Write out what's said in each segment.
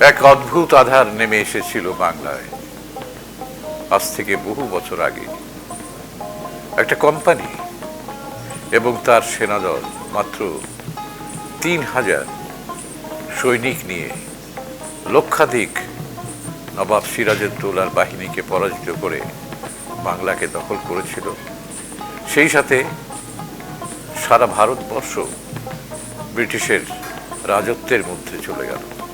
এক অদ্ভুত আধার নেমে এসেছিল বাংলায়। আজ থেকে বহু বছর আগে। একটা কোম্পানি এবং তার সেনাদল মাত্র তিন হাজার সৈনিক নিয়ে লক্ষাধিক নবাব সিরাজউদ্দৌলার বাহিনীকে পরাজিত করে বাংলাকে দখল করেছিল। সেই সাথে সারা ভারতবর্ষ ব্রিটিশের রাজত্বের মধ্যে চলে গেল।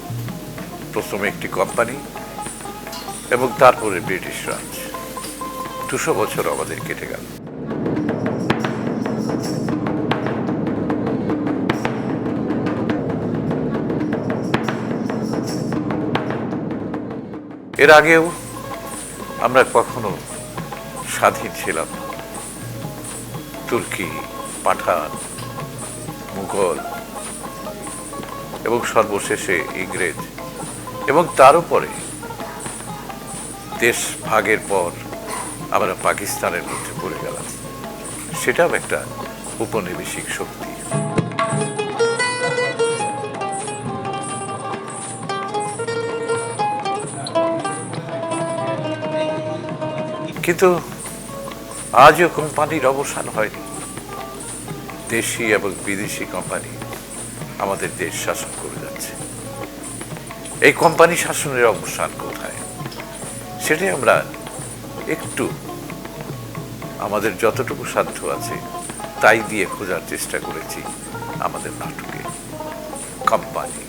প্রথমে একটি কোম্পানি এবং তারপরে ব্রিটিশ রাজ। দুশো বছর আমাদের কেটে গেল। এর আগেও আমরা কখনো স্বাধীন ছিলাম। তুর্কি, পাঠান, মুঘল এবং সর্বশেষে ইংরেজ এবং তার উপরে দেশ ভাগের পর আমরা পাকিস্তানের মধ্যে পড়ে গেলাম। সেটাও একটা উপনিবেশিক শক্তি। কিন্তু আজও কোম্পানির অবসান হয়নি। দেশি এবং বিদেশি কোম্পানি আমাদের দেশ শাসন করে যাচ্ছে। এই কোম্পানি শাসনের অবসান কোথায়? সেটাই আমরা একটু আমাদের যতটুকু সাধ্য আছে তাই দিয়ে খোঁজার চেষ্টা করেছি আমাদের নাটকে। কোম্পানি।